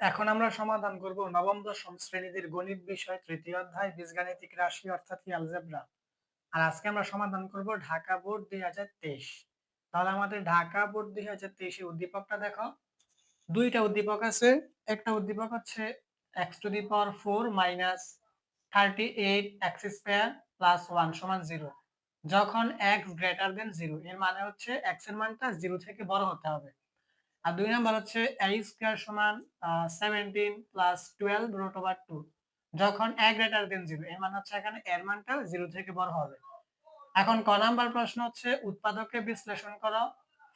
এখন আমরা সমাধান করব নবম, দশম শ্রেণীদের গণিত বিষয়, তৃতীয় অধ্যায়, বীজগাণিতিক রাশি অর্থাৎ অ্যালজেব্রা আর আজকে আমরা সমাধান করব ঢাকা বোর্ড দুই হাজার তেইশ। তাহলে আমাদের ঢাকা বোর্ড দুই হাজার তেইশে উদ্দীপকটা দেখো। দুইটা উদ্দীপক আছে, একটা উদ্দীপক হচ্ছে x to the power four minus thirty eight x square plus one সমান জিরো যখন এক্স গ্রেটার দেন জিরো এর মানে হচ্ছে এক্সের মানটা জিরো থেকে বড় হতে হবে। আর দুই নাম্বার হচ্ছে a স্কয়ার সমান seventeen plus twelve root over two যখন a গ্রেটার দেন জিরো এর মানে হচ্ছে এখানে এর মানটা জিরো থেকে বড় হবে। এখন ক নাম্বার প্রশ্ন হচ্ছে উৎপাদকে বিশ্লেষণ করো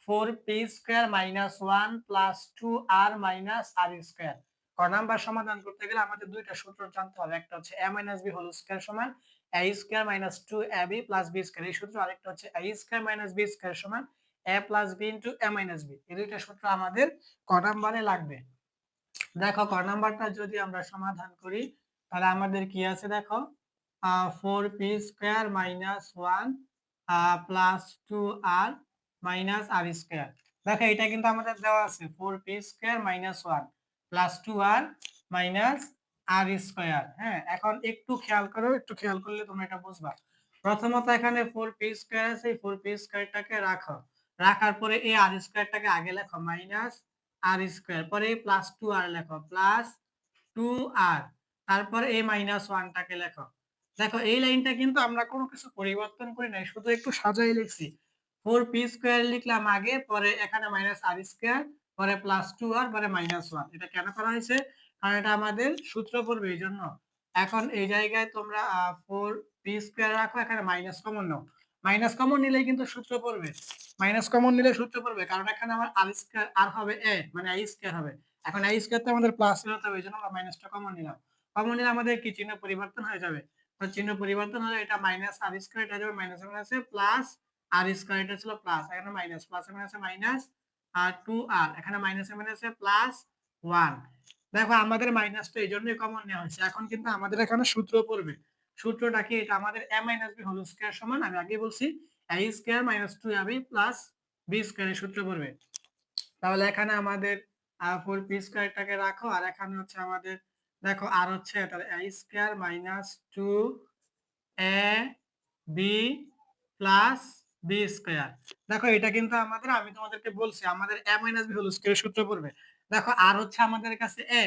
four p square minus one plus two r minus r square ক নাম্বার সমাধান করতে গেলে আমাদের দুইটা সূত্র জানতে হবে, একটা হচ্ছে a minus b whole square সমান a square minus two a b plus b square এই সূত্র আরেকটা হচ্ছে a square minus b square সমান a plus b into a minus b এই দুইটা সূত্র আমাদের ক নাম্বারে লাগবে। দেখো, ক নাম্বারটা যদি আমরা সমাধান করি, তাহলে আমাদের কি আছে দেখো? Four p square minus one plus two r minus r square দেখো, এটা কিন্তু আমাদের দেওয়া আছে four p square minus one plus two r minus r square হ্যাঁ এখন একটু খেয়াল করো, একটু খেয়াল করলে তোমরা এটা বুঝবা। প্রথমত এখানে ফোর পি স্কোয়ার আছে, এই ফোর পি স্কোয়ারটাকে রাখো। রাখার পরে এই আর স্কোয়ারটাকে আগে লেখো মাইনাস আর স্কোয়ার পরে প্লাস টু আর লেখো প্লাস টু আর তারপরে এই মাইনাস ওয়ানটাকে লেখো। দেখো, এই লাইনটা কিন্তু আমরা কোনো কিছু পরিবর্তন করি নাই, শুধু একটু সাজাই লিখছি। ফোর পি স্কোয়ার লিখলাম আগে, পরে এখানে মাইনাস আর স্কোয়ার পরে প্লাস টু আর পরে মাইনাস ওয়ান এটা কেন করা হয়েছে? কারণ এটা আমাদের সূত্র পড়বে এই জন্য এখন এই জায়গায় তোমরা ফোর পি স্কোয়ার রাখো, এখানে মাইনাস কমন নাও। মাইনাস কমন নিলে কিন্তু সূত্র পড়বে। মাইনাস কমন নিলে সূত্র পড়বে, কারণ এখানে আমার আর স্কয়ার আর হবে এ মানে আই স্কয়ার হবে। এখন আই স্কয়ার তো আমাদের প্লাস হতে হবে, এই জন্য আমরা মাইনাসটা কমন নিলাম। কমন নিলে আমাদের কি? চিহ্ন পরিবর্তন হয়ে যাবে। তো চিহ্ন পরিবর্তন হলে এটা মাইনাস আর স্কয়ার এটা যাবে মাইনাস মাইনাসে প্লাস আর স্কয়ার এটা ছিল প্লাস এখানে মাইনাস প্লাস মাইনাসে মাইনাস আর টু আর এখানে মাইনাসে মাইনাসে প্লাস ওয়ান দেখো, আমাদের মাইনাসটা এই জন্যই কমন নেওয়া হয়েছে। এখন কিন্তু আমাদের এখানে সূত্র পড়বে। সূত্রটা কি এটা আমাদের a minus b whole square সমান? আমি আগে বলছি, a square minus two a b plus b স্কয়ারের সূত্র পড়বে। তাহলে এখানে আমাদের ফোর পি স্কয়ারটাকে রাখো, আর এখানে হচ্ছে আমাদের, দেখো আর হচ্ছে, তাহলে a square minus two a b plus b square দেখো, এটা কিন্তু আমাদের, আমি তোমাদেরকে বলছি, আমাদের a মাইনাস বি হোল স্কয়ারের সূত্র পড়বে। দেখো আর হচ্ছে আমাদের কাছে a,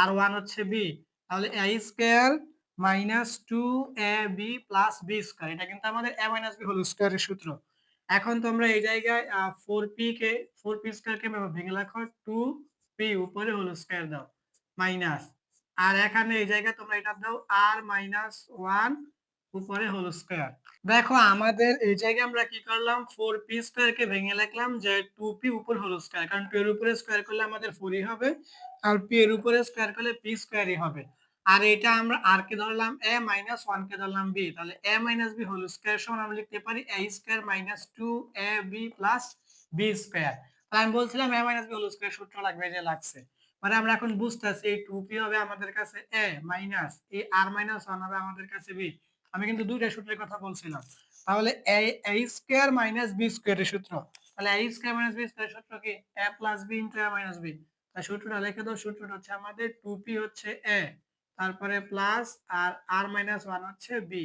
আর ওয়ান হচ্ছে বি তাহলে a square minus two a b plus b square. এটা কিন্তু আমাদের এ মাইনাস বি হোল স্কোয়ারের সূত্র। এখন তোমরা এই জায়গায় ফোর পি কে ফোর পি স্কোয়ারকে ভেঙে লেখো টু পি উপরে হোল স্কোয়ার দাও, মাইনাস। আর এখানে এই জায়গায় তোমরা এটা দাও আর মাইনাস ওয়ান উপরে হোল স্কোয়ার। দেখো, আমাদের এই জায়গায় আমরা কি করলাম? ফোর পি স্কোয়ারকে ভেঙে লিখলাম যে টু পি উপর হোল স্কোয়ার। কারণ পি এর উপরে স্কোয়ার করলে আমাদের ফোরই হবে, আর পি এর উপরে স্কোয়ার করলে পি স্কোয়ারই হবে। আর এটা আমরা আর কে ধরলাম এ মাইনাস ওয়ান কে ধরলাম বি তাহলে a minus b whole square সমান আমরা লিখতে পারি a square minus two a b plus b square তাহলে আমি বলছিলাম a minus b whole square সূত্র লাগবে যে লাগছে। মানে আমরা এখন বুঝতেছি এই টু পি হবে আমাদের কাছে এ মাইনাস এই আর মাইনাস ওয়ান হবে আমাদের কাছে বি আমি কিন্তু দুইটা সূত্রের কথা বলছিলাম। তাহলে a a square minus b স্কোয়ারের সূত্র। তাহলে এ স্কোয়ার মাইনাস বি স্কোয়ারের সূত্র কি? A plus b into a minus b তাই সূত্রটা লিখে দাও, সূত্রটা হচ্ছে আমাদের টু পি হচ্ছে এ তারপরে প্লাস আর আর মাইনাস ওয়ান হচ্ছে বি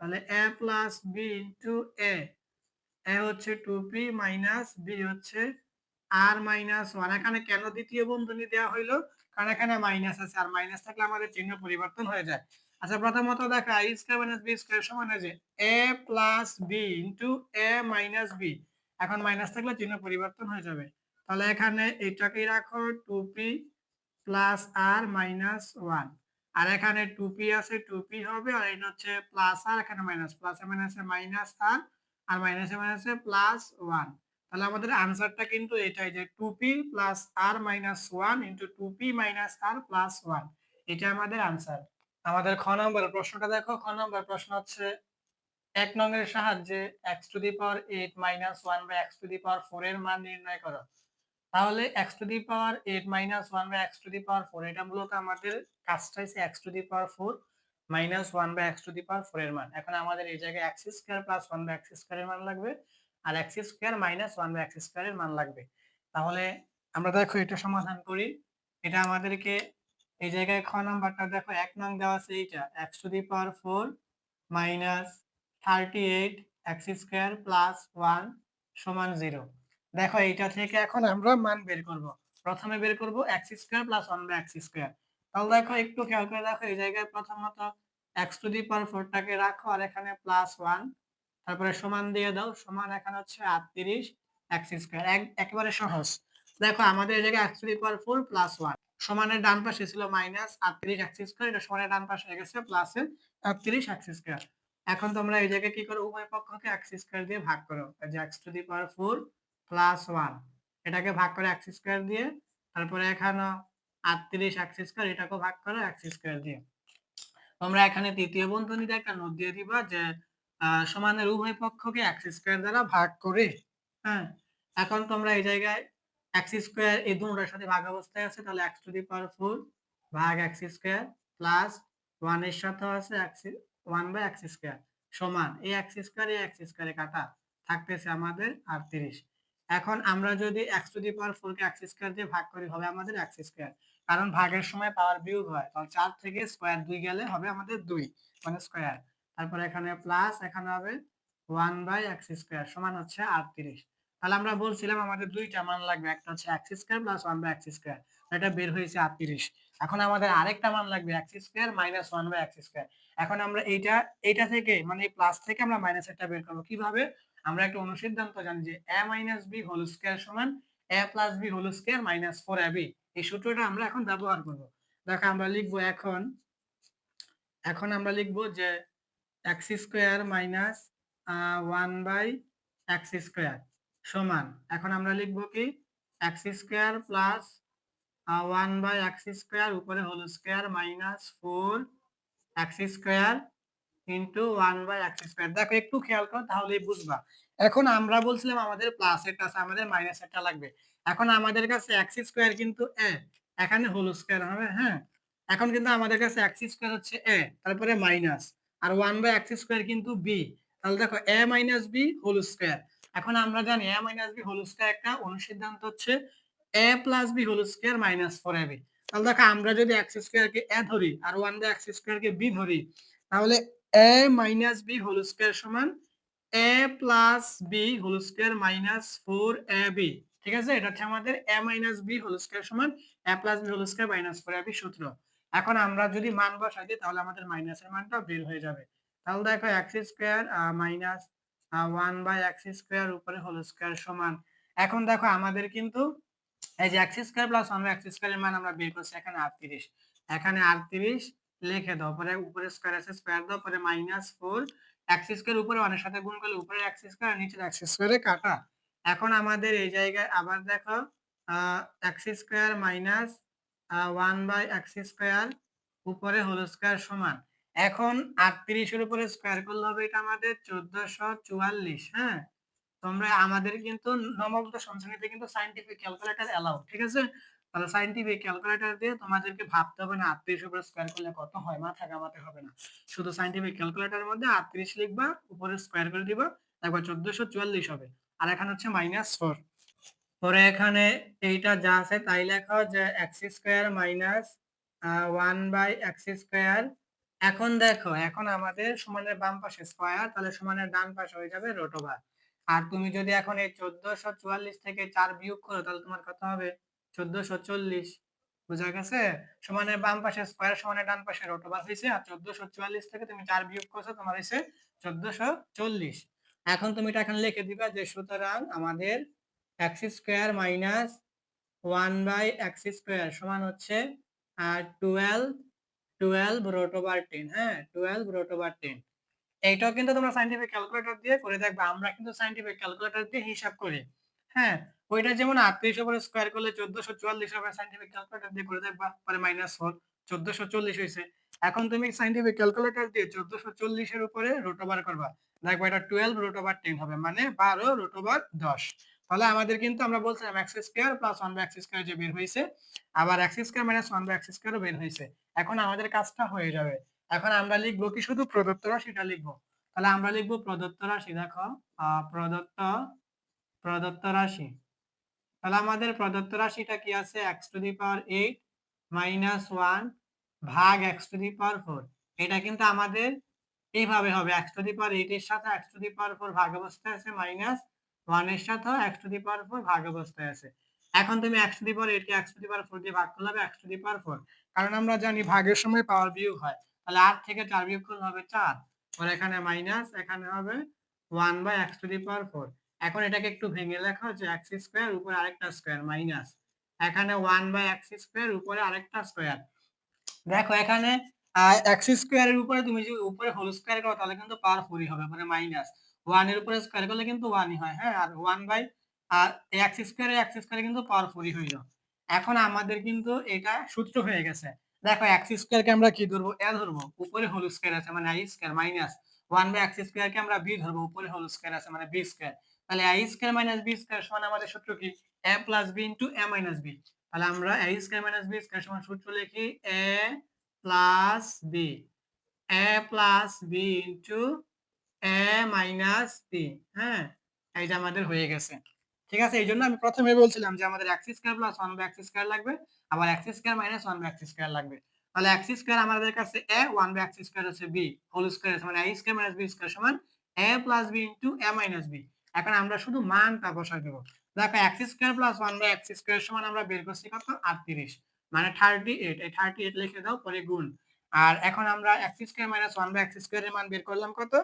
তাহলে a plus b into a a হচ্ছে টু পি মাইনাস বি হচ্ছে আর মাইনাস ওয়ান এখানে কেন দ্বিতীয় বন্ধনী দেওয়া হইল? কারণ এখানে মাইনাস আছে, আর মাইনাস থাকলে আমাদের চিহ্ন পরিবর্তন হয়ে যায়। আচ্ছা প্রথমত দেখো i square minus b square সমান হয়ে যে a plus b into a minus b এখন মাইনাস থাকলে চিহ্ন পরিবর্তন হয়ে যাবে। তাহলে এখানে এটাকেই রাখো two p plus r minus one আর এখানে টুপি আছে টুপি হবে, আর এটা হচ্ছে প্লাস আর, এখানে মাইনাস প্লাস মাইনাসে মাইনাস আর আর মাইনাসে মাইনাসে প্লাস ওয়ান তাহলে আমাদের আনসারটা কিন্তু এটাই যে two p plus r minus one into two p minus r plus one এটা আমাদের আনসার আমাদের খ নম্বর প্রশ্নটা দেখো। খ নম্বর প্রশ্ন হচ্ছে, এক নংয়ের সাহায্যে x to the power eight minus one by x to the power four এর মান নির্ণয় করো। তাহলে x to the power eight minus one by x to the power four এটা মূলত আমাদের কাজটা হচ্ছে x to the power four minus one by x to the power four এর মান। এখন আমাদের এই জায়গায় x square plus one by x স্কোয়ারের মান লাগবে আর x square minus one by x স্কোয়ারের মান লাগবে। তাহলে আমরা দেখো এটা সমাধান করি। এটা আমাদেরকে এই জায়গায় খ নাম্বারটা দেখো, এক নং দেওয়া আছে এইটা। X to the power four minus thirty eight x square plus one সমান জিরো দেখো এইটা থেকে এখন আমরা মান বের করব। প্রথমে বের করব x square plus one by x square তাহলে দেখো একটু খেয়াল করে দেখো, এই জায়গায় প্রথমত এক্স টু দি পাওয়ার ফোরটাকে রাখো আর এখানে প্লাস ওয়ান তারপরে সমান দিয়ে দাও, সমান এখানে হচ্ছে আটত্রিশ এক্স স্কোয়ার একেবারে সহজ। দেখো আমাদের এই জায়গায় x to the power four plus one সমানের ডান পাশে ছিল মাইনাস আটত্রিশ এক্স স্কোয়ার এটা সমানের ডান পাশে হয়ে গেছে প্লাসের আটত্রিশ এক্স স্কোয়ার এখন তোমরা এই জায়গায় কি করো, উভয় পক্ষকে এক্স স্কোয়ার দিয়ে ভাগ করো। যে x to the power four plus one এটাকে ভাগ করে এক্স স্কোয়ার দিয়ে, তারপরে এখানে আটত্রিশ এক্স স্কোয়ার এটাকেও ভাগ করে এক্স স্কোয়ার দিয়ে। তোমরা এখানে তৃতীয় বন্ধনীতে একটা নোট দিয়ে দিবা যে সমানের উভয় পক্ষকে এক্স স্কোয়ার দ্বারা ভাগ করে হ্যাঁ? এখন তোমরা এই জায়গায় এক্স স্কোয়ার এই দুটার সাথে ভাগ অবস্থায় আছে, তাহলে x to the power four ভাগ এক্স স্কোয়ার প্লাস ওয়ানের সাথে আছে x one by x square সমান। এই এক্স স্কোয়ার এই এক্স স্কোয়ারে কাটা। থাকতেছে আমাদের আটত্রিশ। এখন আমরা যদি x to the power four K x square দিয়ে ভাগ করি, হবে আমাদের এক্স স্কোয়ার কারণ ভাগের সময় পাওয়ার বিয়োগ হয়, তাহলে চার থেকে স্কোয়ার দুই গেলে হবে আমাদের দুই মানে স্কোয়ার তারপর এখানে প্লাস এখানে হবে ওয়ান বাই এক্স স্কোয়ার সমান হচ্ছে আটত্রিশ। তাহলে আমরা বলছিলাম আমাদের দুইটা মান লাগবে, একটা হচ্ছে x square plus one by x square এটা বের হয়েছে আটত্রিশ। এখন আমাদের আরেকটা মান লাগবে x square minus one by x square এখন আমরা এইটা এইটা থেকে মানে প্লাস থেকে আমরা মাইনাস একটা বের করব। কীভাবে? আমরা একটা অনুসিদ্ধান্ত জানি যে a minus b whole square সমান a plus b whole square minus four a এই সূত্রটা আমরা এখন ব্যবহার করব। দেখো আমরা লিখব এখন এখন আমরা লিখব যে x square minus one by x square সমান। এখন আমরা লিখব কি? X square plus one by x square উপরে whole square minus four x square into one by x square দেখো, একটু খেয়াল করো, তাহলেই বুঝবা। এখন আমরা বলছিলাম আমাদের প্লাস একটা আছে আমাদের মাইনাস একটা লাগবে। এখন আমাদের কাছে এক্স স্কোয়ার কিন্তু এ এখানে হোল স্কোয়ার হবে হ্যাঁ? এখন কিন্তু আমাদের কাছে এক্স স্কোয়ার হচ্ছে এ তারপরে মাইনাস আর ওয়ান বাই এক্স স্কোয়ার কিন্তু বি তাহলে দেখো a minus b whole square এখন আমরা জানি a minus b whole square একটা অনুসিদ্ধান্ত হচ্ছে a plus b whole square minus four a b তাহলে দেখো, আমরা যদি এক্স স্কোয়ারকে এ ধরি আর ওয়ান বাই এক্স স্কোয়ারকে বি ধরি, তাহলে a minus b whole square সমান a plus b whole square minus four a b ঠিক আছে? এটা হচ্ছে আমাদের a minus b whole square সমান a plus b whole square minus four a b সূত্র। এখন আমরা যদি মান বসাই দিই তাহলে আমাদের মাইনাসের মানটা বের হয়ে যাবে। তাহলে দেখো x square minus one by x square উপরে হোল স্কোয়ার সমান। এখন দেখো আমাদের কিন্তু এই যে x square plus one by x স্কোয়ারের মান আমরা বের করছি, এখানে আটত্রিশ। এখানে আটত্রিশ লিখে দাও। পরে উপরে স্কোয়ার আছে স্কোয়ার দাও, পরে মাইনাস ফোর এক্স স্কোয়ার উপরে ওয়ানের সাথে গুণ করলে উপরে এক্স স্কোয়ার নিচে এক্স স্কোয়ারে কাটা। এখন আমাদের এই জায়গায় আবার দেখো x square minus one by x square উপরে হোল স্কোয়ার সমান। এখন আটত্রিশের উপরে স্কোয়ার করলে হবে এটা আমাদের চোদ্দশো চুয়াল্লিশ হ্যাঁ? তোমরা আমাদের কিন্তু নবম দশম শ্রেণীতে কিন্তু সাইন্টিফিক ক্যালকুলেটর এলাও ঠিক আছে? তাহলে সাইন্টিফিক ক্যালকুলেটর দিয়ে তোমাদেরকে ভাবতে হবে না আটত্রিশ উপরে স্কোয়ার করলে কত হয়? মাথা কামাতে হবে না। শুধু সাইন্টিফিক ক্যালকুলেটরের মধ্যে আটত্রিশ লিখবা, উপরে স্কোয়ার করে দিবা একবার চোদ্দশো চুয়াল্লিশ হবে। আর এখানে হচ্ছে মাইনাস ফোর পরে এখানে এইটা যা আছে তাই লেখা যে x square minus one by x square এখন দেখো, এখন আমাদের সমানের বাম পাশে স্কোয়ার তাহলে সমানের ডান পাশে হয়ে যাবে রোটোভার আর তুমি যদি এখন এই চোদ্দশো চুয়াল্লিশ থেকে চার বিয়োগ করো, তাহলে তোমার কত হবে? চোদ্দশো চল্লিশ, বুঝা গেছে? সমানের বাম পাশে স্কোয়ার সমানের ডান পাশে রোটোভার হয়েছে। আর চোদ্দশো চুয়াল্লিশ থেকে তুমি চার বিয়োগ করছ, তোমার হয়েছে চোদ্দশো চল্লিশ। এখন তুমি এটা এখানে লিখে দিবা যে, সুতরাং আমাদের x square minus one by x square সমান হচ্ছে twelve twelve root over ten হ্যাঁ? টুয়েলভ রোট টেন এইটাও কিন্তু তোমরা সাইন্টিফিক ক্যালকুলেটর দিয়ে করে দেখবে। আমরা কিন্তু সাইন্টিফিক ক্যালকুলেটর দিয়ে হিসাব করি হ্যাঁ? ওইটা যেমন আটত্রিশ উপরে স্কোয়ার করলে চোদ্দশো চুয়াল্লিশ হবে সাইন্টিফিক ক্যালকুলেটর দিয়ে করে দেখবা, পরে মাইনাস ফোর চোদ্দশো চল্লিশ হয়েছে এখন তুমি সাইন্টিফিক ক্যালকুলেটর দিয়ে চোদ্দশো চল্লিশের উপরে রুট ওভার করবা। দেখবা এটা টুয়েলভ রুট ওভার টেন হবে মানে বারো রুট ওভার দশ। তাহলে আমাদের কিন্তু আমরা বলছিলাম x square plus one by x square যে বের হয়েছে আবার x square minus one by x স্কোয়ারও বের হয়েছে এখন আমাদের কাজটা হয়ে যাবে। এখন আমরা লিখব কি শুধু প্রদত্ত রাশিটা লিখব? তাহলে আমরা লিখব প্রদত্ত রাশি, দেখো প্রদত্ত প্রদত্ত রাশি। তাহলে আমাদের প্রদত্ত রাশিটা কি আছে? X to the power eight minus one ভাগ x to the power four এটা কিন্তু আমাদের এইভাবে হবে। X to the power eight এর সাথে x to the power four ভাগ অবস্থায় আছে মাইনাস ওয়ানের সাথেও x to the power four ভাগ অবস্থায় আছে। এখন তুমি x to the power eight x to the power four দিয়ে ভাগ করলে হবে x to the power four কারণ আমরা জানি ভাগের সময় পাওয়ার বিয়োগ হয়। তাহলে আট থেকে চার বিয়োগ করলে হবে চার। আর এখানে মাইনাস এখানে হবে one by x to the power four এখন এটাকে একটু ভেঙে লেখা হচ্ছে এক্স স্কোয়ার উপরে আরেকটা স্কোয়ার মাইনাস এখানে ওয়ান বাই এক্স স্কোয়ার উপরে আরেকটা স্কোয়ার দেখো এখানে এক্স স্কোয়ারের উপরে তুমি যদি উপরে হোল স্কোয়ার করো তাহলে কিন্তু পাওয়ার ফোরই হবে মানে মাইনাস ওয়ানের উপরে স্কোয়ার করলে কিন্তু ওয়ানই হয় হ্যাঁ? আর ওয়ান বাই আর এক্স স্কোয়ারে এক্স স্কোয়ারে কিন্তু পাওয়ার ফোরই হইল এখন আমাদের কিন্তু এটা সূত্র হয়ে গেছে। দেখো এক্স স্কোয়ারকে আমরা কি ধরবো? এ ধরবো। উপরে হোল স্কোয়ার আছে মানে i square minus one by x স্কোয়ারকে আমরা বি ধরবো, উপরে হোল স্কোয়ার আছে মানে বি স্কোয়ার তাহলে i square minus b square সমান আমাদের সূত্র কি? A plus b into a minus b তাহলে আমরা a square minus b square সমান সূত্র লিখি a plus b a plus b into a minus b হ্যাঁ? এইটা আমাদের হয়ে গেছে। ঠিক আছে? এই জন্য আমি প্রথমে বলছিলাম যে আমাদের x square plus one by x square লাগবে, আবার x square minus one by x square লাগবে। তাহলে এক্স স্কোয়ার আমাদের কাছে a one by x square হচ্ছে বি হোল স্কোয়ার মানে a square minus b square সমান a plus b into a minus b এখন আমরা শুধু মানটা বসাই দেবো। দেখো x square plus one by x square সমান আমরা বের করছি কত? আটত্রিশ। মানে থার্টি এইট এই থার্টি এইট লিখে দাও, পরে গুণ। আর এখন আমরা x square minus one by x স্কোয়ারের মান বের করলাম কত?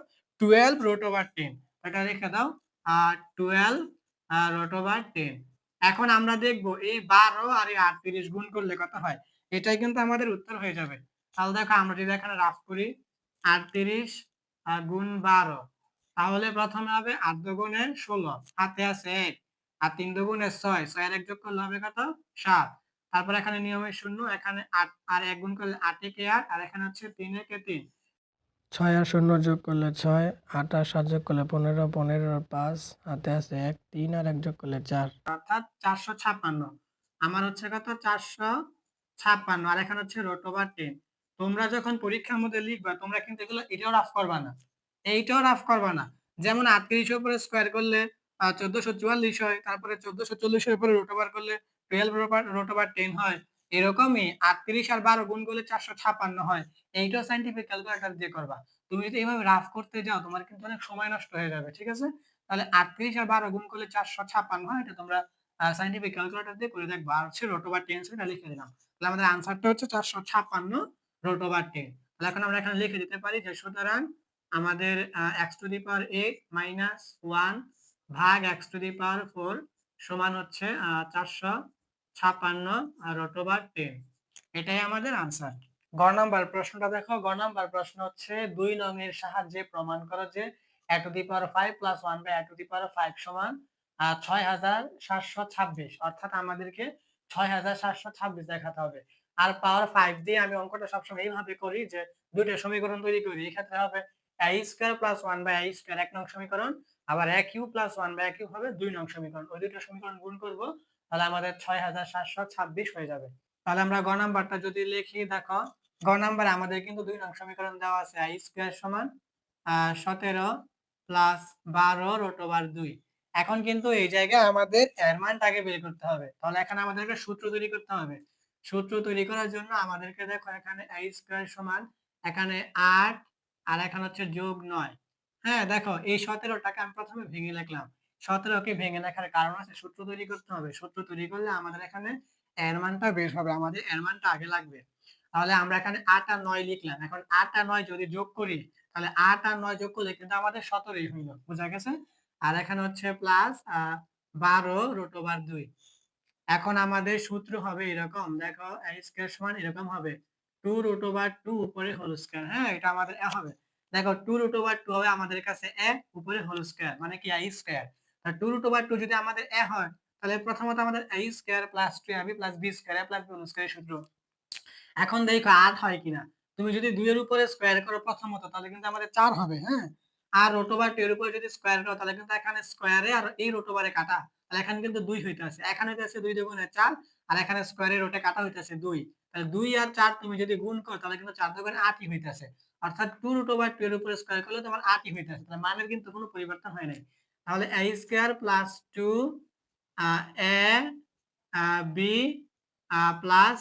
টুয়েলভ রুট ওভার টেন এটা লিখে দাও। আর টুয়েলভ রুট ওভার টেন এখন আমরা দেখব এই বারো আর এই আটত্রিশ গুণ করলে কত হয়? এটাই কিন্তু আমাদের উত্তর হয়ে যাবে। তাহলে দেখো আমরা যদি এখানে রাফ করি, আটত্রিশ গুণ বারো। তাহলে প্রথমে হবে আট দুগুণে ষোলো। হাতে আছে এক। আর তিন দুগুণে ছয়। ছয়ের এক যোগ করলে হবে কত? সাত। তারপর এখানে নিয়মে শূন্য। এখানে আট আর এক গুণ করলে আট একে আট। আর এখানে হচ্ছে তিন একে তিন। ছয় আর শূন্য যোগ করলে ছয়। আট আর সাত যোগ করলে পনেরো। পনেরো পাঁচ। হাতে আছে এক। তিন আর এক যোগ করলে চার। অর্থাৎ চারশো ছাপ্পান্ন। আমার হচ্ছে কত? চারশো ছাপ্পান্ন। আর এখানে হচ্ছে রোট ওভার টেন তোমরা যখন পরীক্ষার মধ্যে লিখবা তোমরা কিন্তু এগুলো এটাও রাফ করবা না। এইটাও রাফ করবা না। যেমন আটত্রিশের উপরে স্কোয়ার করলে চোদ্দশো চুয়াল্লিশ হয়, তারপরে চোদ্দশো চল্লিশের উপরে রোট ওভার করলে টুয়েলভ রোট ওভার টেন হয়। এরকমই আটত্রিশ আর বারো গুণ করলে চারশো ছাপ্পান্ন হয়। এইটাও সাইন্টিফিক ক্যালকুলেটর দিয়ে করবা। তুমি যদি এইভাবে রাফ করতে যাও, তোমার কিন্তু অনেক সময় নষ্ট হয়ে যাবে, ঠিক আছে? তাহলে আটত্রিশ আর বারো গুণ করলে চারশো ছাপ্পান্ন হয়, এটা তোমরা সাইন্টিফিক ক্যালকুলেটর দিয়ে করে দেখবা। আর হচ্ছে রোট ওভার টেন সেটা লিখে দিলাম। তাহলে আমাদের আনসারটা হচ্ছে চারশো ছাপ্পান্ন রোট ওভার টেন তাহলে এখন আমরা এখানে লিখে দিতে পারি যে সুতরাং আমাদের x to the power eight minus one ভাগ x to the power four সমান হচ্ছে চারশো ছাপ্পান্ন রোট ওভার টেন এটাই আমাদের আনসার গ নাম্বার প্রশ্নটা দেখো। গ নাম্বার প্রশ্ন হচ্ছে, দুই নং এর সাহায্যে প্রমাণ করো যে a to the power five plus one by a to the power five সমান ছয় হাজার সাতশো ছাব্বিশ। অর্থাৎ আমাদেরকে ছয় হাজার সাতশো ছাব্বিশ দেখাতে হবে। আর পাওয়ার ফাইভ দিয়ে আমি অঙ্কটা সবসময় এইভাবে করি যে দুটো সমীকরণ তৈরি করি। এই ক্ষেত্রে হবে a square plus one by a square এক নং সমীকরণ, আবার a cube plus one by a cube হবে দুই নং সমীকরণ। ওই দুটো সমীকরণ গুণ করব, তাহলে আমাদের ছয় হাজার সাতশো ছাব্বিশ হয়ে যাবে। তাহলে আমরা গ নাম্বারটা যদি লিখি, দেখো, গ নাম্বারে আমাদের কিন্তু দুই নং সমীকরণ দেওয়া আছে আই স্কোয়ার সমান সতেরো প্লাস বারো রোট ওভার দুই। এখন কিন্তু এই জায়গায় আমাদের এর মানটাকে বের করতে হবে। তাহলে এখানে আমাদেরকে সূত্র তৈরি করতে হবে। সূত্র তৈরি করার জন্য আমাদেরকে দেখো, এখানে আই স্কোয়ার সমান, এখানে আট আর এখন হচ্ছে যোগ নয়। হ্যাঁ দেখো, এই সতেরোটাকে আমি প্রথমে ভেঙে লিখলাম। সতেরোকে ভেঙে লেখার কারণ আছে, সূত্র তৈরি করতে হবে। সূত্র তৈরি করলে আমাদের এখানে এর মানটা বের হবে, আমাদের এর মানটা আগে লাগবে। তাহলে আমরা এখানে আট আর নয় লিখলাম। এখন আট আর নয় যদি যোগ করি, তাহলে আট আর নয় যোগ করলে কিন্তু আমাদের সতেরোই হইল। বোঝা গেছে? আর এখানে হচ্ছে প্লাস বারো রোট ওভার দুই। এখন আমাদের সূত্র হবে এরকম, দেখো স্কোয়ার সমান এরকম হবে। টু রুট ওভার টু উপরে হোল স্কোয়ার হ্যাঁ? এটা আমাদের এ হবে। দেখো টু রুট ওভার টু হবে আমাদের কাছে এ, উপরে হোল স্কোয়ার মানে কি? A square two root over two যদি আমাদের এ হয়, তাহলে প্রথমত আমাদের a square plus two ab plus b square plus b square সূত্র। এখন দেখো আট হয় কিনা? তুমি যদি দুইয়ের উপরে স্কোয়ার করো প্রথমত, তাহলে কিন্তু আমাদের চার হবে হ্যাঁ? আর রোট ওভার টু এর উপরে যদি স্কোয়ার করো, তাহলে কিন্তু এখানে স্কোয়ারে আর এই রোট ওভারে কাটা। তাহলে এখানে কিন্তু দুই হইতে আছে। এখানে হইতে আছে দুই দুগুণে চার, আর এখানে স্কোয়ারে রোটে কাটা হইতেছে দুই। তাহলে দুই আর চার তুমি যদি গুণ করো, তাহলে কিন্তু চার দুগুণে আটই হইতেছে। অর্থাৎ টু রুট ওভার উপরে স্কোয়ার করলে তোমার আটই হইতেছে, তাহলে মানের কিন্তু কোনো পরিবর্তন হয় নাই। তাহলে a square plus two a b plus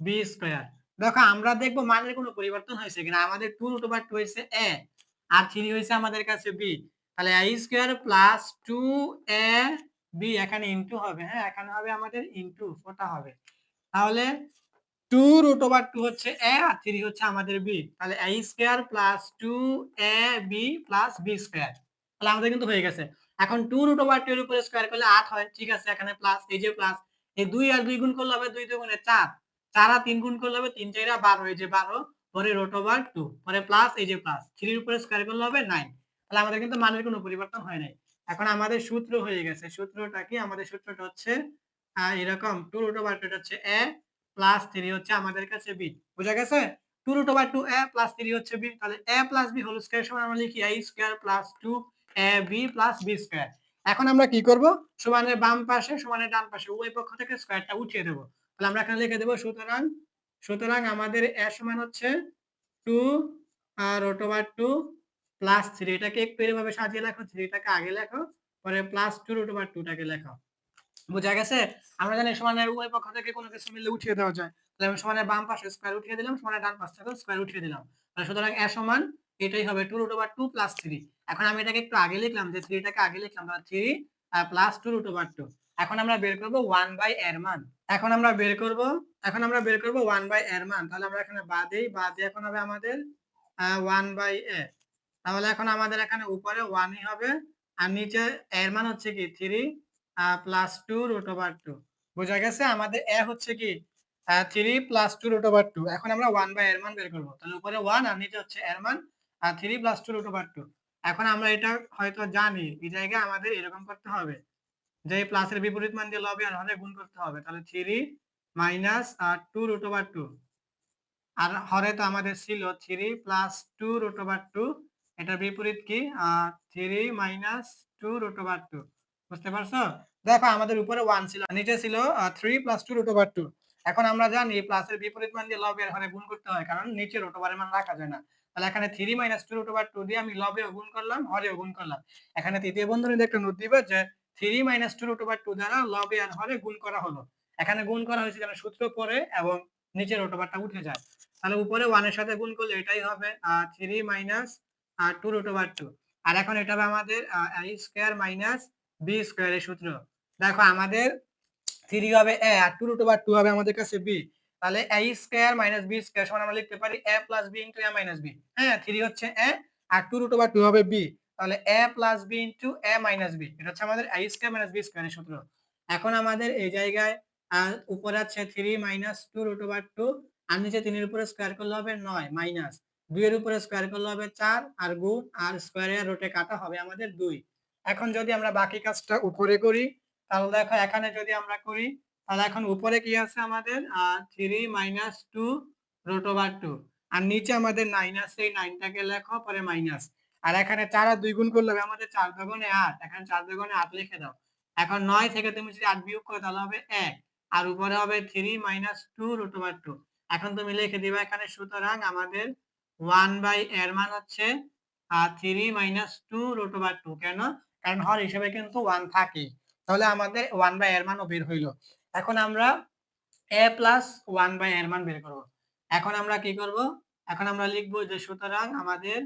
b square দেখো, আমরা দেখব মানের কোনো পরিবর্তন হয়েছে কিনা। আমাদের টু রুট ওভার টু হয়েছে এ আর থ্রি হয়েছে আমাদের কাছে বি তাহলে a square plus two a b এখানে ইনটু হবে হ্যাঁ? এখানে হবে আমাদের ইনটু ওটা হবে। তাহলে টু রুট ওভার টু হচ্ছে এ আর থ্রি হচ্ছে আমাদের বি তাহলে a square plus two a b plus b square তাহলে আমাদের কিন্তু হয়ে গেছে। এখন টু রুট ওভার টু এর উপরে স্কয়ার করলে আট হয়। ঠিক আছে, এখানে প্লাস এই যে প্লাস এই দুই আর দুই গুণ করলে হবে দুই দুগুণে চার। চার আর তিন গুণ করলে হবে তিন চাইরা বারো, এই যে বারো, পরে রুট ওভার টু পরে প্লাস এই যে প্লাস থ্রির উপরে স্কয়ার করলে হবে নাইন তাহলে আমাদের কিন্তু মানের কোনো পরিবর্তন হয় নাই। এখন আমাদের সূত্র হয়ে গেছে। সূত্রটা কি? আমাদের সূত্রটা হচ্ছে এরকম টু রুট ওভার টু হচ্ছে এ প্লাস থ্রি হচ্ছে আমাদের কাছে বি বুঝা গেছে? Two root over two a plus three হচ্ছে বি তাহলে a plus b whole square সমান আমরা লিখি a square plus two a b plus b square এখন আমরা কি করব? সমানের বাম পাশে, সমানের ডান পাশে উভয় পক্ষ থেকে স্কোয়ারটা উঠিয়ে দেবো। তাহলে আমরা এখানে লিখে দেবো, সুতরাং সুতরাং আমাদের এ সমান হচ্ছে টু আর root over two plus three এটাকে একটু এভাবে সাজিয়ে লেখো থ্রিটাকে আগে লেখো, পরে প্লাস টু রুট ওভার টুটাকে লেখো। বুঝা গেছে? আমরা জানি সমানের উভয় পক্ষ থেকে কোনো কিছু মিললে উঠিয়ে দেওয়া যায়। তাহলে আমি সমানের বাম পাশে স্কয়ার উঠিয়ে দিলাম, সমানের ডান পাশ থেকে স্কয়ার উঠিয়ে দিলাম। তাহলে সুতরাং এ সমান এটাই হবে two root over two plus three এখন আমি এটাকে একটু আগে লিখলাম যে থ্রিটাকে আগে লিখলাম তাহলে three plus two root over two এখন আমরা বের করব ওয়ান বাই এর মান। এখন আমরা বের করব, এখন আমরা বের করব ওয়ান বাই এর মান। তাহলে আমরা এখানে বাদেই বাদে এখন হবে আমাদের ওয়ান বাই এ তাহলে এখন আমাদের এখানে উপরে ওয়ানই হবে, আর নিচে এর মান হচ্ছে কি three plus two root over two বোঝা গেছে? আমাদের এ হচ্ছে কি? Three plus two root over two এখন আমরা ওয়ান বাই এর মান বের করব। তাহলে উপরে ওয়ান আর নিচে হচ্ছে এর মান, আর three plus two root over two এখন আমরা এটা হয়তো জানি, এই জায়গায় আমাদের এরকম করতে হবে। যে প্লাসের বিপরীত মান দিয়ে লবে আর হরে গুণ করতে হবে। তাহলে থ্রি মাইনাস আর টু রুট ওভার টু আর হরে তো আমাদের ছিল three plus two root over two এটার বিপরীত কি? Three minus two root over two বুঝতে পারছ? দেখো, আমাদের উপরে ওয়ান ছিল নিচে ছিল three plus two root over two এখন আমরা জানি প্লাসের বিপরীত মান দিয়ে লবের হরে গুণ করতে হয়, কারণ নিচে রুট ওভারের মান রাখা যায় না। তাহলে এখানে three minus two root over two দিয়ে আমি লবে গুণ করলাম হরে গুণ করলাম। এখানে তৃতীয় বন্ধনীতে একটা নোট দিবে যে three minus two root over two দ্বারা লবে আর হরে গুণ করা হলো। এখানে গুণ করা হয়েছে যেন সূত্র পরে এবং নিচের রুট ওভারটা উঠে যায়। তাহলে উপরে ওয়ানের সাথে গুণ করলে এটাই হবে three minus two root over two আর এখন এটা হবে আমাদের স্কোয়ার মাইনাস বি স্কোয়ার এর সূত্র। দেখো আমাদের থ্রি হবে এ আর টু রুট ওভার টু হবে আমাদের কাছে বি তাহলে a square minus b square সমান আমরা লিখতে পারি a plus b into a minus b হ্যাঁ থ্রি হচ্ছে এ আর টু রুট ওভার টু হবে বি তাহলে a plus b into a minus b এটা হচ্ছে আমাদের এ স্কোয়ার মাইনাস বি স্কোয়ারের সূত্র। এখন আমাদের এই জায়গায় আর উপরে আছে three minus two root over two আর নিচে তিনের উপরে স্কোয়ার করলে হবে নয় মাইনাস দুইয়ের উপরে স্কোয়ার করলে হবে চার আর গুণ আর স্কোয়ারে রোটে কাটা হবে আমাদের দুই। এখন যদি আমরা বাকি কাজটা উপরে করি, তাহলে দেখো এখানে যদি আমরা করি, তাহলে এখন উপরে কি আছে আমাদের? Three minus two root over two আর নিচে আমাদের নাইন আছে, এই নাইনটাকে লেখো, পরে মাইনাস আর এখানে চার আর দুই গুণ করলে হবে আমাদের চার দুগুণে আট। এখানে চার দুগুণে আট লিখে দাও। এখন নয় থেকে তুমি যদি আট বিয়োগ করো, তাহলে হবে এক। আর উপরে হবে three minus two root over two এখন তুমি লিখে দিবা এখানে, সুতরাং আমাদের ওয়ান বাই এর মান হচ্ছে three minus two root over two কেন? কারণ হর হিসেবে কিন্তু ওয়ান থাকে। তাহলে আমাদের ওয়ান বাই এর মানও বের হইল। এখন আমরা এ প্লাস ওয়ান বাই এর মান বের করব। এখন আমরা কি করব? এখন আমরা লিখব যে সুতরাং আমাদের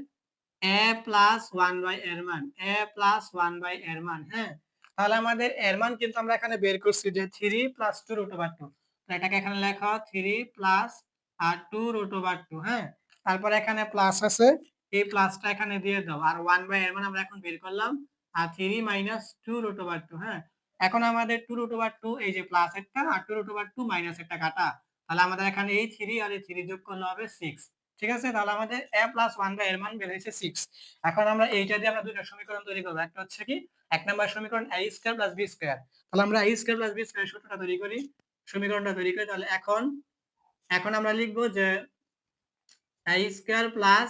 এ প্লাস ওয়ান বাই এর মান এ প্লাস ওয়ান বাই এর মান হ্যাঁ? তাহলে আমাদের এর মান কিন্তু আমরা এখানে বের করছি যে three plus two root over two এটাকে এখানে লেখা থ্রি প্লাস আর টু রুট ওভার টু হ্যাঁ? তারপর এখানে প্লাস আছে, এই প্লাসটা এখানে দিয়ে দাও। আর ওয়ান বাই এর মান আমরা এখন বের করলাম। আর three minus two root over two হ্যাঁ? এখন আমাদের টু রুট ওভার টু এই যে প্লাস একটা, আর two root over two minus একটা কাটা। তাহলে আমাদের এখানে এই থ্রি আর এই থ্রি যোগ করলে হবে সিক্স ঠিক আছে? তাহলে আমাদের এ প্লাস ওয়ান বাই এর মান বের হয়েছে সিক্স এখন আমরা এইটা দিয়ে আমরা দুটো সমীকরণ তৈরি করব। একটা হচ্ছে কি? এক নম্বর সমীকরণ a square plus b square তাহলে আমরা a square plus b square সূত্রটা তৈরি করি। সমীকরণটা তৈরি করি, তাহলে এখন এখন আমরা লিখব যে a square plus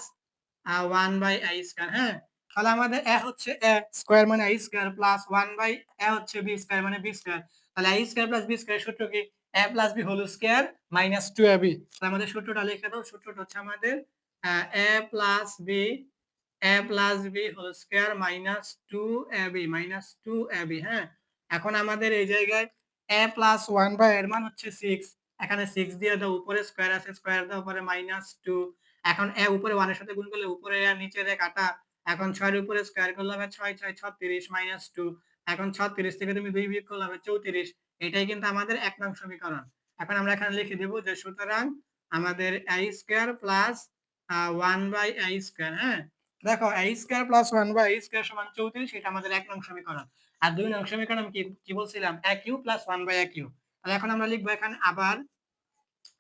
one by a square হ্যাঁ? তাহলে আমাদের a হচ্ছে a স্কয়ার মানে a square plus one by a হচ্ছে b স্কয়ার মানে b স্কয়ার তাহলে a square plus b square সূত্র কি? a plus b whole square minus two ab তাহলে আমাদের সূত্রটা লিখে দাও। সূত্রটা হচ্ছে আমাদের a plus b, a plus b whole square minus two ab minus two ab হ্যাঁ? এখন আমাদের এই জায়গায় এ প্লাস ওয়ান বাই এর মান হচ্ছে সিক্স এখানে সিক্স দিয়ে দাও, উপরে স্কোয়ার আছে স্কোয়ার দাও, উপরে মাইনাস টু এখন এ উপরে ওয়ানের সাথে গুণ করলে উপরে আর নিচে কাটা এখন ছয়ের উপরে স্কোয়ার করলে হবে ছয় ছয়, ছত্রিশ মাইনাস টু এখন ছত্রিশ থেকে তুমি দুই বিয়োগ করলে হবে চৌত্রিশ। এটাই কিন্তু আমাদের এক নং সমীকরণ। এখন আমরা এখানে লিখে দেবো যে সুতরাং আমাদের a square plus one by a square হ্যাঁ? দেখো, a square plus one by a square সমান চৌত্রিশ, এটা আমাদের এক নং সমীকরণ। আর দুই নং সমীকরণ কি কি বলছিলাম? এক ইউ প্লাস ওয়ান বাই এক ইউ তাহলে এখন আমরা লিখব এখানে আবার,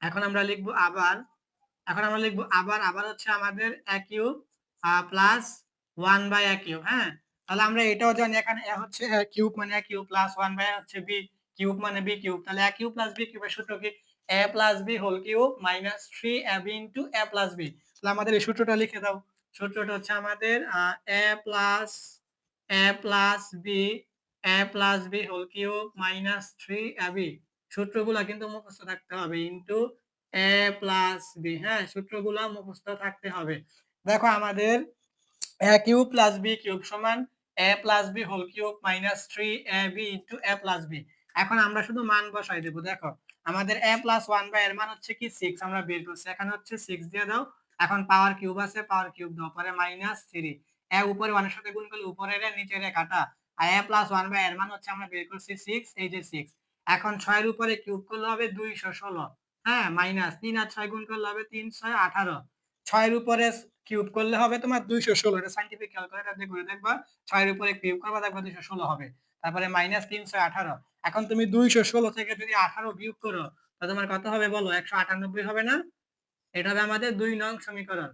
এখন আমরা লিখব আবার, এখন আমরা লিখব আবার আবার হচ্ছে আমাদের a cube plus one by a cube হ্যাঁ? তাহলে আমরা এটাও জানি এখানে a হচ্ছে a কিউব মানে a cube plus one by হচ্ছে b কিউব মানে বি কিউব তাহলে a কিউব প্লাস বি কিউবের সূত্র কি? A plus b whole cube minus three a b into a plus b তাহলে আমাদের এই সূত্রটা লিখে দাও। সূত্রটা হচ্ছে আমাদের a plus a plus b a plus b whole cube minus three a b সূত্রগুলা কিন্তু মুখস্থ থাকতে হবে ইন্টু এ প্লাস বি হ্যাঁ? সূত্রগুলা মুখস্থ থাকতে হবে। দেখো আমাদের কিউব প্লাস b কিউব সমান cube minus three plus b এখন আমরা শুধু মান বসাই দেবো, দেখো। আমাদের a প্লাস ওয়ান বাই এর মান হচ্ছে কি সিক্স আমরা বের করছি। এখানে হচ্ছে দিয়ে দাও। এখন পাওয়ার কিউব আছে পাওয়ার কিউব দাও পরে মাইনাস থ্রি এ উপরে ওয়ানের সাথে গুণ করলে উপরে নিচে রে কাটা। আর এ প্লাস ওয়ান বাই এর মান হচ্ছে আমরা বের করছি সিক্স এই যে সিক্স এখন ছয়ের উপরে কিউব করলে হবে দুইশো ষোলো। হ্যাঁ মাইনাস তিন আর ছয় গুণ করলে হবে তিন আঠারো। ছয়ের উপরে কিউব করলে হবে তোমার দুইশো ষোলো। এটা সাইন্টিফিক ক্যালকুলেটার দিয়ে করে দেখবা, ছয়ের উপরে কিউব করবা, দেখবা দুইশো ষোলো হবে। তারপরে মাইনাস তিনশো আঠারো। এখন তুমি দুইশো ষোলো থেকে যদি আঠারো বিয়োগ করো, তো তোমার কত হবে বলো? একশো আটানব্বই হবে না? এটা হবে আমাদের দুই নং সমীকরণ।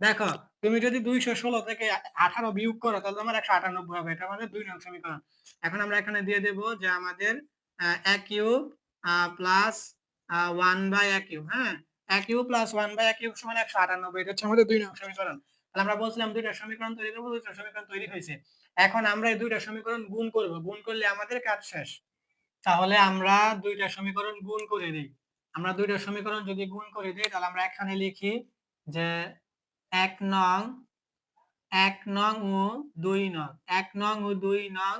দেখো, তুমি যদি দুইশো ষোলো থেকে আঠারো বিয়োগ করো, তাহলে তোমার একশো আটানব্বই হবে। এটা আমাদের দুই নং সমীকরণ। এখন আমরা এখানে দিয়ে দেব যে আমাদের এক কিউব প্লাস ওয়ান বাই এক কিউব হ্যাঁ? এক কিউব প্লাস ওয়ান বাই এক কিউব সমান একশো দুই এখন আমরা এই দুইটা সমীকরণ গুণ করব। গুণ করলে আমাদের কাজ শেষ। তাহলে আমরা দুইটা সমীকরণ গুণ করে দিই। আমরা দুইটা সমীকরণ যদি গুণ করে দিই, তাহলে আমরা এখানে লিখি যে এক নং এক নং ও দুই নং। এক নং ও দুই নং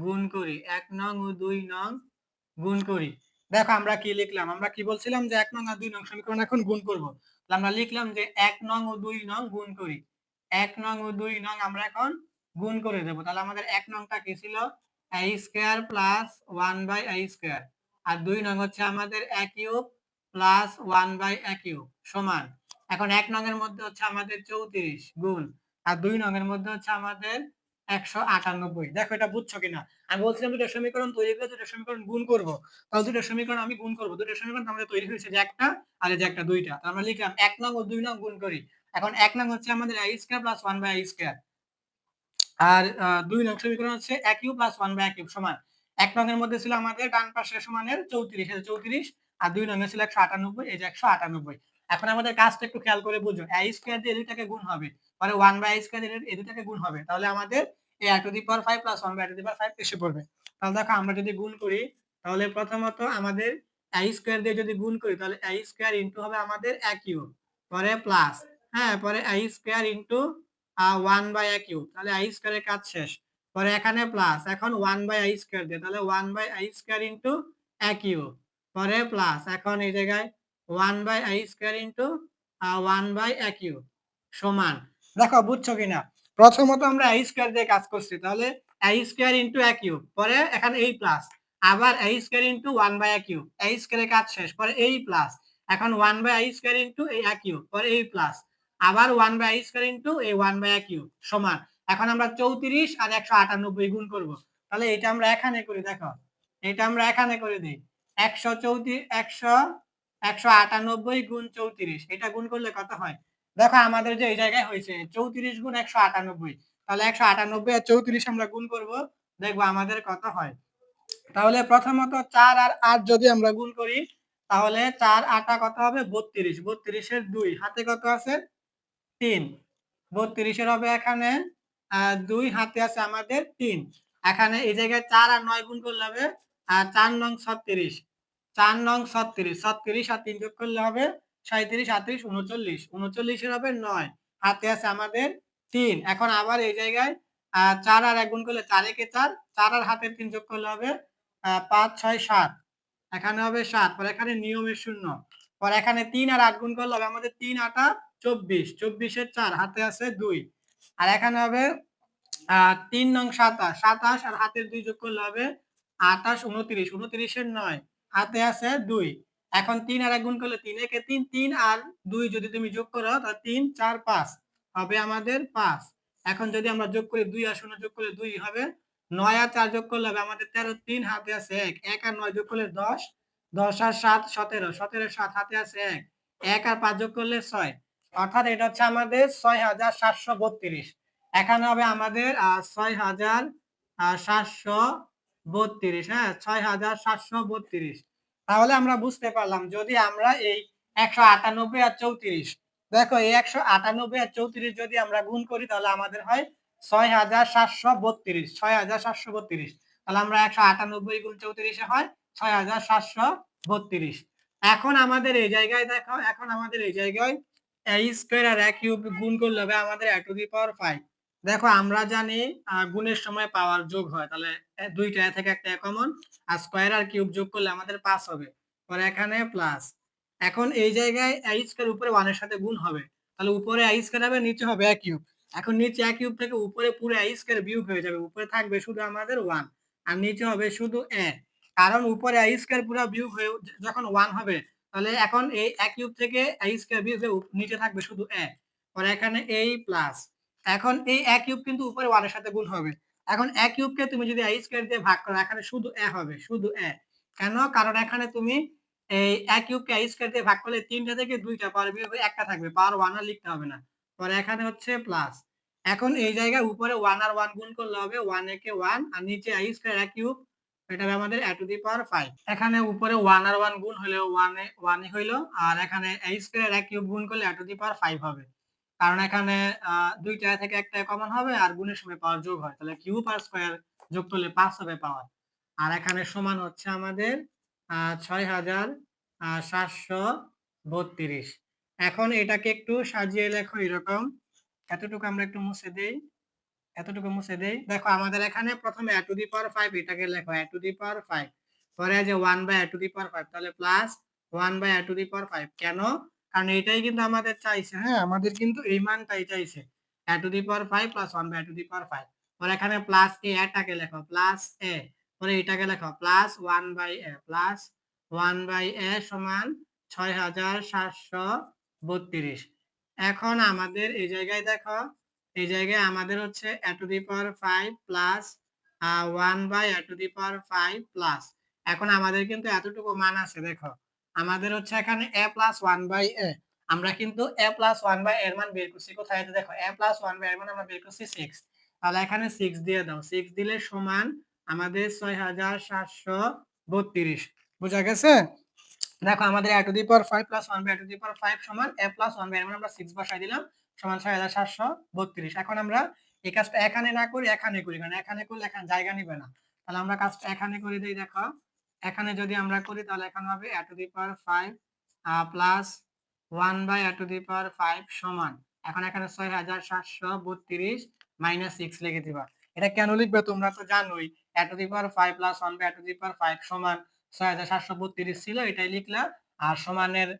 গুণ করি। এক নং ও দুই নং গুণ করি। দেখো আমরা কি লিখলাম? আমরা কি বলছিলাম যে এক নং আর দুই নং সমীকরণ এখন গুণ করব। আমরা লিখলাম যে এক নং ও দুই নং গুণ করি। এক নং ও দুই নং আমরা এখন গুণ করে দেব। তাহলে আমাদের এক নংটা কি ছিল? a square plus one by a square আর দুই নং হচ্ছে আমাদের a cube plus one by a cube সমান। এখন এক নং এর মধ্যে হচ্ছে আমাদের চৌত্রিশ গুণ। আর দুই নং এর মধ্যে হচ্ছে আমাদের একশো আটানব্বই। দেখো এটা বুঝছ কিনা? আমি বলছিলাম দুটো সমীকরণ তৈরি করে দুটো সমীকরণ গুণ করব। তাহলে দুটো সমীকরণ আমি গুণ করব। দুটো সমীকরণ আমাদের তৈরি হয়েছে যে একটা আর যে একটা দুইটা। আমরা লিখলাম এক নং ও দুই নং গুণ করি। এখন এক নং হচ্ছে আমাদের a square plus one by a square আর দুই নং সমীকরণ হচ্ছে এক ইউ প্লাস ওয়ান বাই এক ইউ সমান। এক নং এর মধ্যে ছিল আমাদের ডান পাশের সমানের চৌত্রিশ। চৌত্রিশ, আর দুই নং ছিল একশো আটানব্বই, এই যে একশো আটানব্বই। এখন আমাদের কাজটা একটু খেয়াল করে বুঝো। আই স্কয়ার দিয়ে দুইটাকে গুণ হবে। পরে ওয়ান বাই স্কয়ার দিয়ে এই গুণ হবে। তাহলে আমাদের a to the power five plus one by to the power five এসে পড়বে। তাহলে দেখো আমরা যদি গুণ করি, তাহলে প্রথমত আমাদের আই স্কয়ার দিয়ে যদি গুণ করি, তাহলে আই স্কয়ার ইন্টু হবে আমাদের এক ইউ পরে প্লাস হ্যাঁ পরে a square into one by এক ইউ তাহলে আই স্কয়ারের কাজ শেষ। পরে এখানে প্লাস এখন ওয়ান বাই আই স্কয়ার দিয়ে। তাহলে one by a square into এক ইউ পরে প্লাস এখন এই জায়গায় one by a square into one by এক ইউ সমান। দেখো, বুঝছ কিনা? প্রথমত আমরা আই স্কয়ার দিয়ে কাজ করছি, তাহলে আই স্কয়ার ইন্টু এক ইউ পরে এখানে এই প্লাস, আবার a square into one by এক ইউ আই স্কয়ারের কাজ শেষ, পরে এই প্লাস, এখন one by a square into এই এক ইউ পরে এই প্লাস, আবার one by a square into এই ওয়ান বাই এক ইউ সমান। এখন আমরা চৌত্রিশ আর একশো আটানব্বই গুণ করব, তাহলে এটা আমরা এখানে করি, দেখো এটা আমরা এখানে করে দিই, একশো চৌত্রিশ, একশো একশো আটানব্বই গুণ চৌত্রিশ, এটা গুণ করলে কত হয়? দেখো আমাদের যে এই জায়গায় হয়েছে, চৌত্রিশ গুণ একশো আটানব্বই, তাহলে একশো আটানব্বই আর চৌত্রিশ আমরা গুণ করব, দেখব আমাদের কত হয়। তাহলে প্রথমত চার আর আট যদি আমরা গুণ করি, তাহলে চার আটা কত হবে? বত্রিশ, বত্রিশের দুই, হাতে কত আছে? তিন, বত্রিশের হবে এখানে দুই, হাতে আছে আমাদের তিন। এখানে এই জায়গায় চার আর নয় গুণ করলে হবে, আর চার নং ছত্রিশ চার নং ছত্রিশ ছত্রিশ আর তিন যোগ করলে হবে সাঁত্রিশ আটত্রিশ উনচল্লিশ। উনচল্লিশের হবে নয়। হাতে আছে আমাদের তিন। এখন আবার এই জায়গায় চার আর এক গুণ করলে চার একে চার চার আর হাতের তিন যোগ করলে হবে পাঁচ, ছয়, সাত। এখানে হবে সাত, পর এখানে নিয়মের শূন্য। পর এখানে তিন আর আট গুণ করলে হবে আমাদের তিন, আটা, চব্বিশ। চব্বিশের চার, হাতে আছে দুই। আর এখানে হবে তিন নং সাতাশ। সাতাশ আর হাতের দুই যোগ করলে হবে আঠাশ উনত্রিশ। উনত্রিশের নয়। হাতে আছে দুই। এখন তিন আর এক গুণ করলে তিন, একে তিন তিন আর দুই যদি তুমি যোগ করো, তাহলে তিন, চার, পাঁচ হবে আমাদের পাঁচ। এখন যদি আমরা যোগ করি দুই আর শূন্য যোগ করলে দুই হবে, নয় আর চার যোগ করলে হবে আমাদের তেরো, তিন হাতে আছে এক। এক আর নয় যোগ করলে দশ দশ আর সাত, সতেরো সতেরো, সাত হাতে আছে এক। এক আর পাঁচ যোগ করলে ছয়। অর্থাৎ এটা হচ্ছে আমাদের ছয় হাজার সাতশো বত্রিশ। এখানে হবে আমাদের ছয় হাজার সাতশো বত্রিশ হ্যাঁ? ছয় হাজার সাতশো বত্রিশ। তাহলে আমরা বুঝতে পারলাম, যদি আমরা এই একশো আটানব্বই আর চৌত্রিশ, দেখো এই একশো আটানব্বই আর চৌত্রিশ যদি আমরা গুণ করি, তাহলে আমাদের হয় ছয় হাজার সাতশো বত্রিশ, ছয় হাজার সাতশো বত্রিশ। তাহলে আমরা একশো আটানব্বই গুণ চৌত্রিশে হয় ছয় হাজার সাতশো বত্রিশ। এখন আমাদের এই জায়গায় দেখো, এখন আমাদের এই জায়গায় এ স্কোয়ার আর এক কিউব গুণ করলে হবে আমাদের এ টু দি পাওয়ার ফাইভ দেখো, আমরা জানি গুণের সময় পাওয়ার যোগ হয়। তাহলে দুইটা থেকে একটা কমন আর স্কোয়ার আর কিউব যোগ করলে আমাদের পাঁচ হবে। পরে এখানে প্লাস এখন এই জায়গায় আই স্কোয়ার উপরে ওয়ানের সাথে গুণ হবে। তাহলে উপরে আই স্কোয়ার হবে, নিচে হবে এক কিউব এখন নিচে এক কিউব থেকে উপরে পুরো আই স্কোয়ার বিয়োগ হয়ে যাবে। উপরে থাকবে শুধু আমাদের ওয়ান আর নিচে হবে শুধু এ কারণ উপরে আই স্কোয়ার পুরো বিয়োগ হয়ে, যখন ওয়ান হবে, তাহলে এখন এই এক কিউব থেকে আই স্কোয়ার বিয়োগ হয়ে, নিচে থাকবে শুধু এ পরে এখানে এই প্লাস এখন এই এক কিউব কিন্তু উপরে ওয়ানের সাথে গুণ হবে। এখন এক কিউবকে তুমি যদি আই স্কোয়ার দিয়ে ভাগ করো, এখানে শুধু এ হবে, শুধু এ। কেন? কারণ এখানে তুমি এই এক কিউবকে আই স্কোয়ার দিয়ে ভাগ করলে তিনটা থেকে দুইটা পাওয়ার বিয়োগ একটা থাকবে, পাওয়ার ওয়ান আর লিখতে হবে না। পরে এখানে হচ্ছে প্লাস এখন এই জায়গায় উপরে ওয়ান আর ওয়ান গুণ করলে হবে ওয়ান একে ওয়ান, আর নিচে আই স্কোয়ার এক কিউব, এটা আমাদের এ টু দি পাওয়ার ফাইভ। এখানে উপরে ওয়ান আর ওয়ান গুণ হলে ওয়ানে ওয়ানে হইল, আর এখানে আই স্কোয়ার এক কিউব গুণ করলে এ টু দি পাওয়ার ফাইভ হবে। কারণ এখানে দুইটা থেকে একটা কমন হবে আর গুণের সময় পাওয়ার যোগ হয়। তাহলে কিউব আর স্কোয়ার যোগ করলে পাঁচ হবে পাওয়ার। আর এখানে সমান হচ্ছে আমাদের ছয় হাজার সাতশো বত্রিশ। এখন এটাকে একটু সাজিয়ে লেখো এরকম। এতটুকু আমরা একটু মুছে দেই। এতটুকু মুছে দেই। দেখো আমাদের এখানে প্রথমে এ টু দি পাওয়ার ফাইভ এটাকে লেখো এ টু দি পাওয়ার ফাইভ পরে যে one by a to the power five তাহলে plus one by a to the power five কেন? কারণ এটাই কিন্তু আমাদের চাইছে হ্যাঁ? আমাদের কিন্তু এই মানটাই চাইছে। A to the power five plus one by to the power five পরে এখানে প্লাস এ এটাকে লেখো প্লাস এ পরে এটাকে লেখো plus one by a plus one by a সমান ছয় হাজার সাতশো বত্রিশ। এখন আমাদের এই জায়গায় দেখো, এই জায়গায় আমাদের হচ্ছে a to the power five plus one by a to the power five plus এখন আমাদের কিন্তু এতটুকু মান আছে, দেখো। আমাদের হচ্ছে এখানে a plus one by a আমরা কিন্তু এ প্লাস ওয়ান বাই এর মান বের করছি। কোথায়? দেখো এ প্লাস ওয়ান বাই এর মান আমরা বের করছি সিক্স তাহলে এখানে সিক্স দিয়ে দাও। সিক্স দিলে সমান আমাদের ছয় হাজার সাতশো বত্রিশ। বুঝা গেছে? দেখো, আমাদের A to the power five plus one by A to the power five সমান এ প্লাস ওয়ান বাই এর মান আমরা সিক্স বসাই দিলাম, সমান ছয় হাজার সাতশো বত্রিশ। এখন আমরা এই কাজটা এখানে না করি, এখানে করি। কারণ এখানে করলে এখানে জায়গা নিবে না। তাহলে আমরা কাজটা এখানে করে দিই, দেখো। এখানে যদি আমরা করি তাহলে এখানে হবে A to the power five plus one by A to the power five সমান। এখন এখানে ছয় হাজার সাতশো বত্রিশ মাইনাস সিক্স লিখে দিবা। এটা কেন লিখবে তোমরা তো জানোই A to the power five plus one by A to the power five সমান ছয় হাজার সাতশো বত্রিশ ছিল, এটাই লিখলা, আর সমানের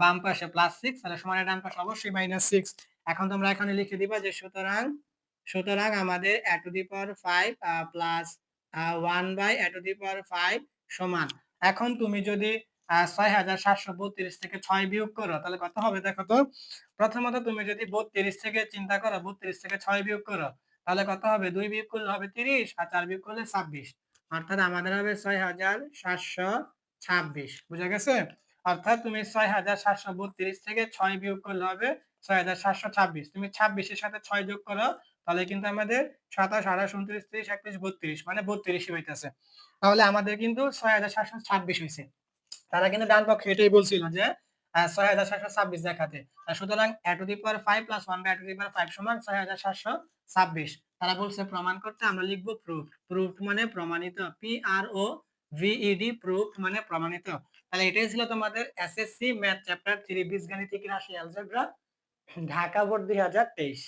বাম পাশে প্লাস সিক্স তাহলে সমানের ডান পাশে অবশ্যই মাইনাস সিক্স এখন তোমরা এখানে লিখে দিবা যে সুতরাং সুতরাং আমাদের A to the power five plus one by A to the power five সমান। এখন তুমি যদি ছয় হাজার সাতশো বত্রিশ থেকে ছয় বিয়োগ করো, তাহলে কত হবে দেখো তো? প্রথমত তুমি যদি বত্রিশ থেকে চিন্তা করো, বত্রিশ থেকে ছয় বিয়োগ করো, তাহলে কত হবে? দুই বিয়োগ করলে হবে তিরিশ, আর চার বিয়োগ করলে ছাব্বিশ। অর্থাৎ আমাদের হবে ছয় হাজার সাতশো ছাব্বিশ, বুঝা গেছে? অর্থাৎ তুমি ছয় হাজার সাতশো বত্রিশ থেকে ছয় বিয়োগ করলে হবে ছয় হাজার সাতশো ছাব্বিশ। তুমি ছাব্বিশের সাথে ছয় যোগ করো, তাহলে কিন্তু আমাদের সাতাশ, আঠাশ, উনত্রিশ, ত্রিশ, একত্রিশ, বত্রিশ মানে বত্রিশই হইতেছে। তাহলে আমাদের কিন্তু ছয় হাজার সাতশো ছাব্বিশ হয়েছে। তারা কিন্তু ডান পক্ষে এটাই বলছিল যে ছয় হাজার সাতশো ছাব্বিশ দেখাতে। সুতরাং A the power five plus one by power five সমান ছয় হাজার সাতশো ছাব্বিশ। তারা বলছে প্রমাণ করতে আমরা লিখব প্রুফ প্রুফ মানে প্রমাণিত। P R O V E D proof মানে প্রমাণিত। তাহলে এটাই ছিল তোমাদের এসএসসি ম্যাথ চ্যাপ্টার থ্রি বীজগাণিতিক রাশি অ্যালজেব্রা ঢাকা বোর্ড দুই হাজার তেইশ।